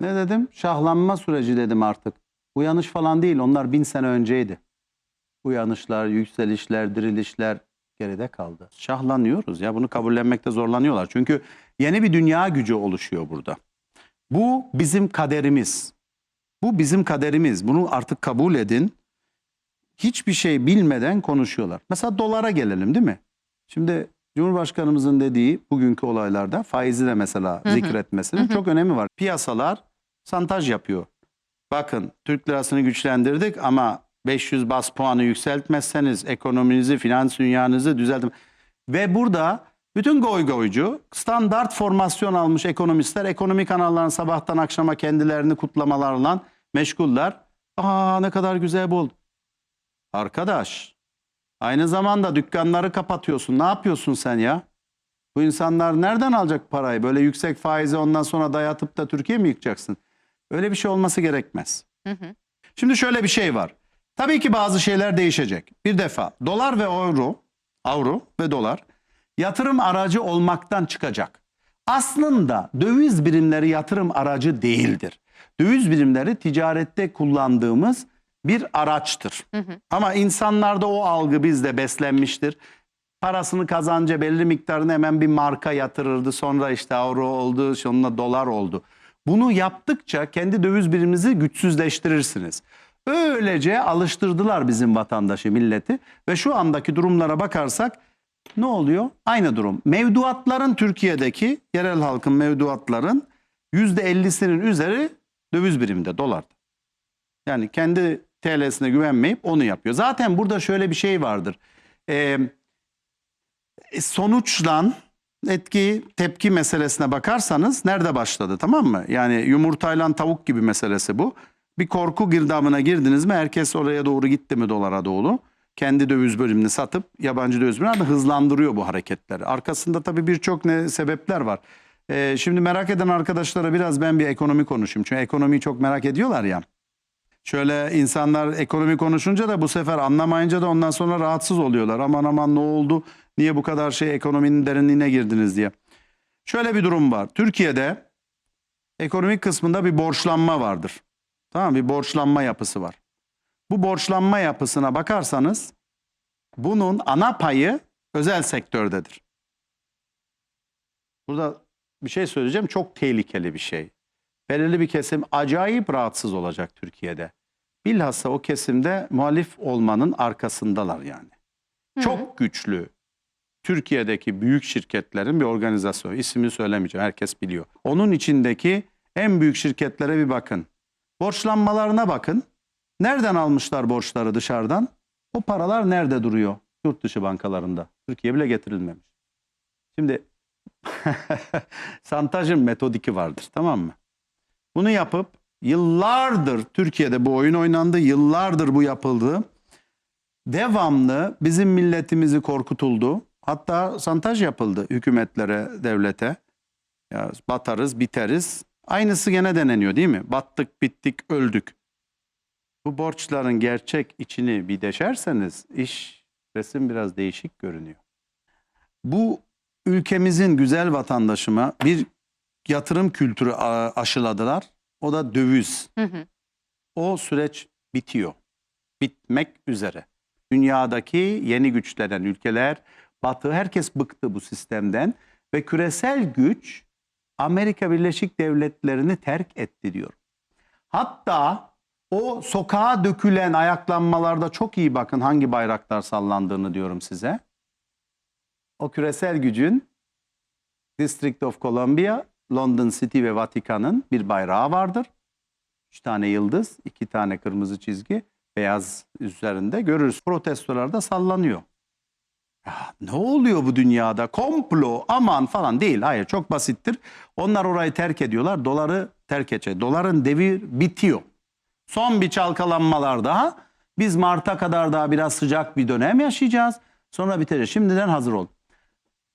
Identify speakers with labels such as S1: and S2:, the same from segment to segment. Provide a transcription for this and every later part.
S1: Ne dedim? Şahlanma süreci dedim artık. Uyanış falan değil. Onlar bin sene önceydi. Uyanışlar, yükselişler, dirilişler geride kaldı. Şahlanıyoruz ya. Bunu kabullenmekte zorlanıyorlar. Çünkü yeni bir dünya gücü oluşuyor burada. Bu bizim kaderimiz. Bu bizim kaderimiz. Bunu artık kabul edin. Hiçbir şey bilmeden konuşuyorlar. Mesela dolara gelelim değil mi? Şimdi Cumhurbaşkanımızın dediği bugünkü olaylarda faizi de mesela
S2: Hı hı.
S1: zikretmesinin
S2: Hı hı.
S1: çok önemi var. Piyasalar santaj yapıyor. Bakın Türk lirasını güçlendirdik ama 500 bas puanı yükseltmezseniz ekonominizi, finans dünyanızı düzeltin. Ve burada bütün goy goycu, standart formasyon almış ekonomistler ekonomi kanallarının sabahtan akşama kendilerini kutlamalarla meşguller. Aa ne kadar güzel bu oldu. Arkadaş, aynı zamanda dükkanları kapatıyorsun. Ne yapıyorsun sen ya? Bu insanlar nereden alacak parayı? Böyle yüksek faizi ondan sonra dayatıp da Türkiye mi yıkacaksın? Öyle bir şey olması gerekmez.
S2: Hı hı.
S1: Şimdi şöyle bir şey var. Tabii ki bazı şeyler değişecek. Bir defa dolar ve euro, avro ve dolar yatırım aracı olmaktan çıkacak. Aslında döviz birimleri yatırım aracı değildir. Döviz birimleri ticarette kullandığımız bir araçtır.
S2: Hı hı.
S1: Ama insanlarda o algı bizde beslenmiştir. Parasını kazanca belli miktarını hemen bir marka yatırırdı. Sonra işte avro oldu, sonra dolar oldu. Bunu yaptıkça kendi döviz biriminizi güçsüzleştirirsiniz. Öylece alıştırdılar bizim vatandaşı, milleti. Ve şu andaki durumlara bakarsak ne oluyor? Aynı durum. Mevduatların Türkiye'deki yerel halkın mevduatların %50'sinin üzeri döviz biriminde, dolarda. Yani kendi TL'sine güvenmeyip onu yapıyor. Zaten burada şöyle bir şey vardır. Ee, sonuçlan etki tepki meselesine bakarsanız nerede başladı tamam mı? Yani yumurtayla tavuk gibi meselesi bu. Bir korku girdabına girdiniz mi herkes oraya doğru gitti mi dolara doğru? Kendi döviz bölümünü satıp yabancı döviz bölümünü hızlandırıyor bu hareketleri. Arkasında tabii birçok ne sebepler var. Ee, şimdi merak eden arkadaşlara biraz ben bir ekonomi konuşayım. Çünkü ekonomiyi çok merak ediyorlar ya. Şöyle insanlar ekonomi konuşunca da bu sefer anlamayınca da ondan sonra rahatsız oluyorlar. Aman aman ne oldu? Niye bu kadar şey ekonominin derinliğine girdiniz diye. Şöyle bir durum var. Türkiye'de ekonomik kısmında bir borçlanma vardır. Tamam? Bir borçlanma yapısı var. Bu borçlanma yapısına bakarsanız bunun ana payı özel sektördedir. Burada bir şey söyleyeceğim çok tehlikeli bir şey. Belirli bir kesim acayip rahatsız olacak Türkiye'de. Bilhassa o kesimde muhalif olmanın arkasındalar yani.
S2: Hı hı.
S1: Çok güçlü Türkiye'deki büyük şirketlerin bir organizasyonu. İsmini söylemeyeceğim herkes biliyor. Onun içindeki en büyük şirketlere bir bakın. Borçlanmalarına bakın. Nereden almışlar borçları dışarıdan? O paralar nerede duruyor? Yurt dışı bankalarında. Türkiye bile getirilmemiş. Şimdi santajın metodiki vardır tamam mı? Bunu yapıp yıllardır Türkiye'de bu oyun oynandı. Yıllardır bu yapıldı. Devamlı bizim milletimizi korkutuldu. Hatta santaj yapıldı hükümetlere, devlete. Ya batarız, biteriz. Aynısı gene deneniyor değil mi? Battık, bittik, öldük. Bu borçların gerçek içini bir deşerseniz iş resim biraz değişik görünüyor. Bu ülkemizin güzel vatandaşıma bir yatırım kültürü aşıladılar. O da döviz.
S2: Hı hı.
S1: O süreç bitiyor. Bitmek üzere. Dünyadaki yeni güçlenen ülkeler, Batı herkes bıktı bu sistemden ve küresel güç Amerika Birleşik Devletleri'ni terk etti diyor. Hatta o sokağa dökülen ayaklanmalarda çok iyi bakın hangi bayraklar sallandığını diyorum size. O küresel gücün District of Columbia, London City ve Vatikan'ın bir bayrağı vardır. Üç tane yıldız, iki tane kırmızı çizgi, beyaz üzerinde görürüz. Protestolar da sallanıyor. Ya ne oluyor bu dünyada? Komplo, aman falan değil. Hayır çok basittir. Onlar orayı terk ediyorlar. Doları terk edecek. Doların devir bitiyor. Son bir çalkalanmalar daha. Biz Mart'a kadar daha biraz sıcak bir dönem yaşayacağız. Sonra bitecek. Şimdiden hazır ol.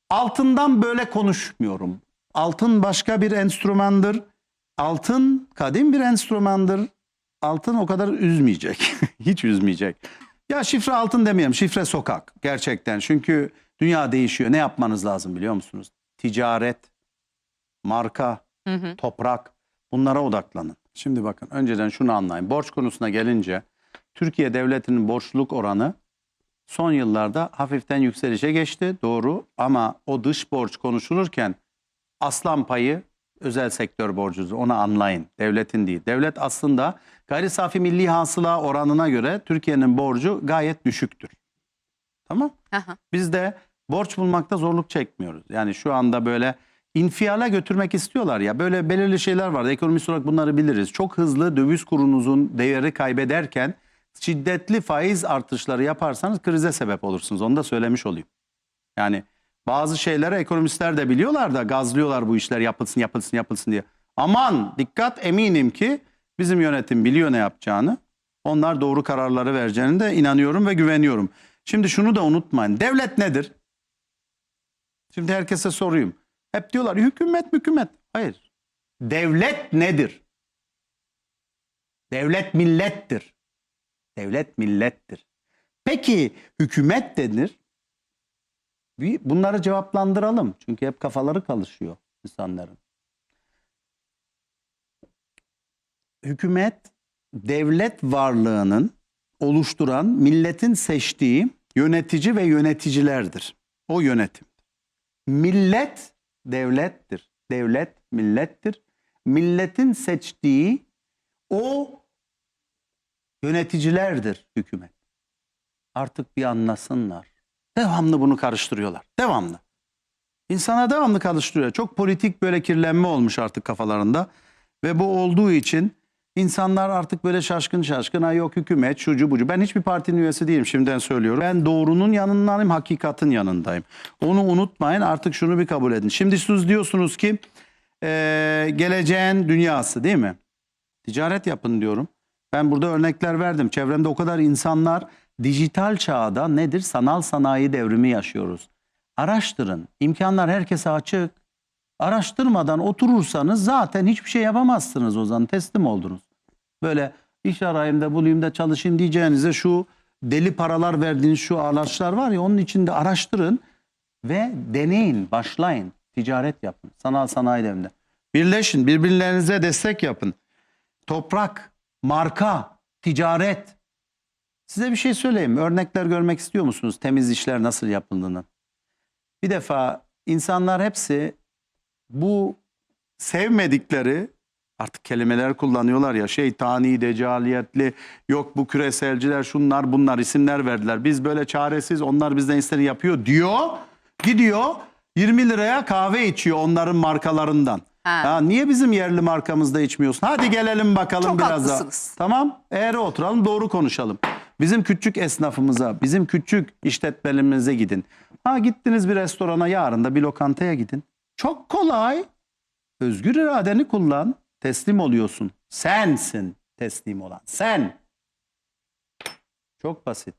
S1: Altından böyle konuşmuyorum. Altın başka bir enstrümandır. Altın kadim bir enstrümandır. Altın o kadar üzmeyecek. Hiç üzmeyecek. Ya şifre altın demeyelim, şifre sokak gerçekten. Çünkü dünya değişiyor. Ne yapmanız lazım biliyor musunuz? Ticaret, marka,
S2: Hı hı.
S1: toprak. Bunlara odaklanın. Şimdi bakın önceden şunu anlayın. Borç konusuna gelince Türkiye devletinin borçluluk oranı son yıllarda hafiften yükselişe geçti. Doğru ama o dış borç konuşulurken aslan payı özel sektör borcudur. Onu anlayın. Devletin değil. Devlet aslında gayri safi milli hasıla oranına göre Türkiye'nin borcu gayet düşüktür. Tamam?
S2: Aha.
S1: Biz de borç bulmakta zorluk çekmiyoruz. Yani şu anda böyle infiala götürmek istiyorlar ya. Böyle belirli şeyler var. Ekonomist olarak bunları biliriz. Çok hızlı döviz kurunuzun değeri kaybederken şiddetli faiz artışları yaparsanız krize sebep olursunuz. Onu da söylemiş olayım. Yani bazı şeyleri ekonomistler de biliyorlar da gazlıyorlar bu işler yapılsın yapılsın yapılsın diye. Aman dikkat eminim ki bizim yönetim biliyor ne yapacağını. Onlar doğru kararları vereceğine de inanıyorum ve güveniyorum. Şimdi şunu da unutmayın. Devlet nedir? Şimdi herkese sorayım. Hep diyorlar hükümet hükümet. Hayır. Devlet nedir? Devlet millettir. Devlet millettir. Peki hükümet denir. Bunları cevaplandıralım. Çünkü hep kafaları kalışıyor insanların. Hükümet devlet varlığının oluşturan milletin seçtiği yönetici ve yöneticilerdir. O yönetim. Millet devlettir. Devlet millettir. Milletin seçtiği o yöneticilerdir hükümet. Artık bir anlasınlar. Devamlı bunu karıştırıyorlar. Devamlı. İnsana devamlı karıştırıyor. Çok politik böyle kirlenme olmuş artık kafalarında. Ve bu olduğu için insanlar artık böyle şaşkın şaşkın. Ay yok hükümet şucu bucu. Ben hiçbir partinin üyesi değilim şimdiden söylüyorum. Ben doğrunun yanındayım, hakikatin yanındayım. Onu unutmayın artık şunu bir kabul edin. Şimdi siz diyorsunuz ki eee, geleceğin dünyası değil mi? Ticaret yapın diyorum. Ben burada örnekler verdim. Çevremde o kadar insanlar dijital çağda nedir? Sanal sanayi devrimi yaşıyoruz. Araştırın. İmkanlar herkese açık. Araştırmadan oturursanız zaten hiçbir şey yapamazsınız o zaman. Teslim oldunuz. Böyle iş arayayım da bulayım da çalışayım diyeceğinize şu deli paralar verdiğiniz şu araçlar var ya onun içinde araştırın ve deneyin, başlayın. Ticaret yapın. Sanal sanayi devrinde. Birleşin, birbirlerinize destek yapın. Toprak, marka, ticaret. Size bir şey söyleyeyim. Örnekler görmek istiyor musunuz? Temiz işler nasıl yapıldığını. Bir defa insanlar hepsi bu sevmedikleri artık kelimeler kullanıyorlar ya şeytani, decaliyetli, yok bu küreselciler şunlar bunlar isimler verdiler. Biz böyle çaresiz onlar bizden istediğini yapıyor diyor. Gidiyor 20 liraya kahve içiyor onların markalarından.
S2: Ha.
S1: Ya niye bizim yerli markamızda içmiyorsun? Hadi gelelim bakalım
S2: Çok
S1: biraz daha.
S2: haklısınız.
S1: Tamam eğri oturalım doğru konuşalım. Bizim küçük esnafımıza, bizim küçük işletmelerimize gidin. Ha gittiniz bir restorana yarın da bir lokantaya gidin. Çok kolay. Özgür iradeni kullan. Teslim oluyorsun. Sensin teslim olan. Sen. Çok basit.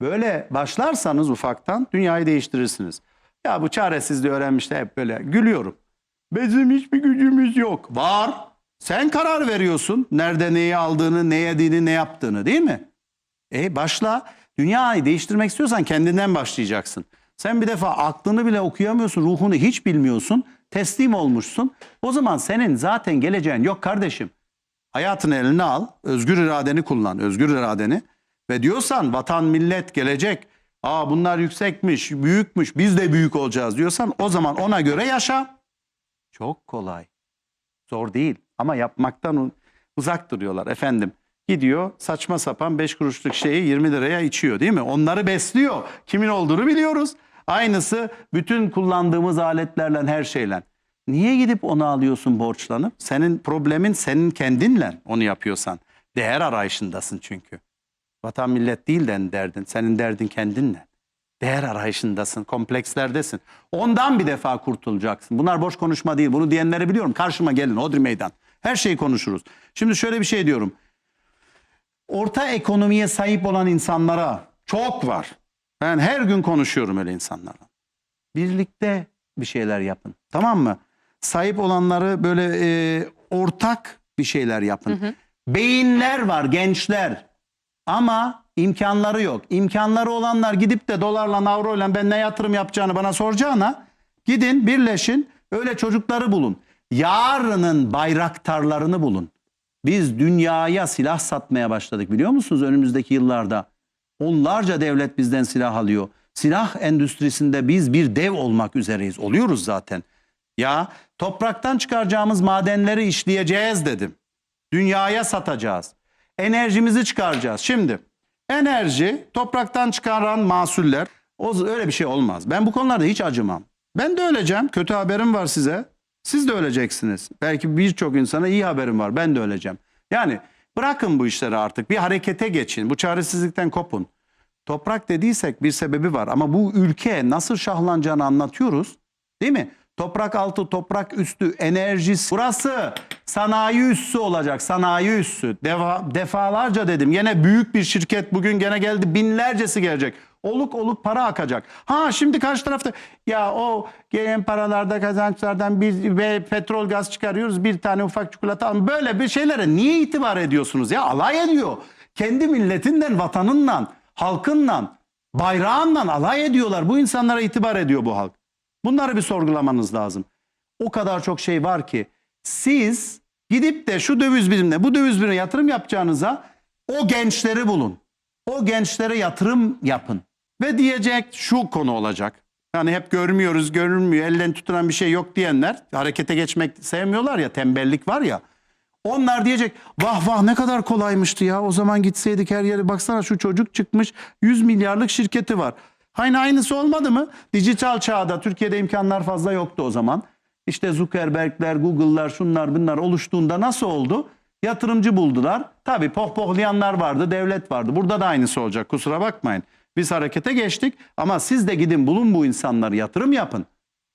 S1: Böyle başlarsanız ufaktan dünyayı değiştirirsiniz. Ya bu çaresizliği öğrenmişte hep böyle gülüyorum. Bizim hiçbir gücümüz yok. Var. Sen karar veriyorsun. Nerede neyi aldığını, ne yediğini, ne yaptığını değil mi? E başla. Dünyayı değiştirmek istiyorsan kendinden başlayacaksın. Sen bir defa aklını bile okuyamıyorsun, ruhunu hiç bilmiyorsun. Teslim olmuşsun. O zaman senin zaten geleceğin yok kardeşim. Hayatını eline al, özgür iradeni kullan, özgür iradeni. Ve diyorsan vatan, millet, gelecek, aa bunlar yüksekmiş, büyükmüş, biz de büyük olacağız diyorsan o zaman ona göre yaşa. Çok kolay. Zor değil ama yapmaktan uzak duruyorlar efendim. Gidiyor saçma sapan 5 kuruşluk şeyi 20 liraya içiyor değil mi? Onları besliyor. Kimin olduğunu biliyoruz. Aynısı bütün kullandığımız aletlerle her şeyle. Niye gidip onu alıyorsun borçlanıp? Senin problemin senin kendinle onu yapıyorsan. Değer arayışındasın çünkü. Vatan millet değil de derdin. Senin derdin kendinle. Değer arayışındasın, komplekslerdesin. Ondan bir defa kurtulacaksın. Bunlar boş konuşma değil. Bunu diyenleri biliyorum. Karşıma gelin, Hodri Meydan. Her şeyi konuşuruz. Şimdi şöyle bir şey diyorum. Orta ekonomiye sahip olan insanlara çok var. Ben her gün konuşuyorum öyle insanlarla. Birlikte bir şeyler yapın. Tamam mı? Sahip olanları böyle e, ortak bir şeyler yapın. Beyinler var, gençler. Ama imkanları yok. İmkanları olanlar gidip de dolarla, avroyla ben ne yatırım yapacağını bana soracağına gidin birleşin öyle çocukları bulun. Yarının bayraktarlarını bulun. Biz dünyaya silah satmaya başladık biliyor musunuz önümüzdeki yıllarda? Onlarca devlet bizden silah alıyor. Silah endüstrisinde biz bir dev olmak üzereyiz. Oluyoruz zaten. Ya topraktan çıkaracağımız madenleri işleyeceğiz dedim. Dünyaya satacağız. Enerjimizi çıkaracağız. Şimdi enerji topraktan çıkaran mahsuller o öyle bir şey olmaz. Ben bu konularda hiç acımam. Ben de öleceğim. Kötü haberim var size. Siz de öleceksiniz. Belki birçok insana iyi haberim var. Ben de öleceğim. Yani bırakın bu işleri artık. Bir harekete geçin. Bu çaresizlikten kopun. Toprak dediysek bir sebebi var ama bu ülke nasıl şahlanacağını anlatıyoruz. Değil mi? Toprak altı, toprak üstü, enerjisi. Burası sanayi üssü olacak. Sanayi üssü. Deva, defalarca dedim. Yine büyük bir şirket bugün gene geldi. Binlercesi gelecek. Oluk oluk para akacak. Ha şimdi karşı tarafta ya o gelen paralarda kazançlardan bir ve petrol gaz çıkarıyoruz. Bir tane ufak çikolata. Böyle bir şeylere niye itibar ediyorsunuz ya? Alay ediyor. Kendi milletinden, vatanından, halkından, bayrağından alay ediyorlar. Bu insanlara itibar ediyor bu halk. Bunları bir sorgulamanız lazım. O kadar çok şey var ki siz gidip de şu döviz birimine bu döviz birimine yatırım yapacağınıza o gençleri bulun. O gençlere yatırım yapın. Ve diyecek şu konu olacak. Yani hep görmüyoruz, görülmüyor, elden tutulan bir şey yok diyenler harekete geçmek sevmiyorlar ya, tembellik var ya. Onlar diyecek vah vah ne kadar kolaymıştı ya o zaman gitseydik her yere baksana şu çocuk çıkmış 100 milyarlık şirketi var. Aynı aynısı olmadı mı? Dijital çağda Türkiye'de imkanlar fazla yoktu o zaman. İşte Zuckerberg'ler, Google'lar şunlar bunlar oluştuğunda nasıl oldu? Yatırımcı buldular. Tabii pohpohlayanlar vardı, devlet vardı. Burada da aynısı olacak kusura bakmayın. Biz harekete geçtik ama siz de gidin bulun bu insanları yatırım yapın.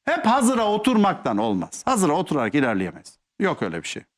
S1: Hep hazıra oturmaktan olmaz. Hazıra oturarak ilerleyemeyiz. Yok öyle bir şey.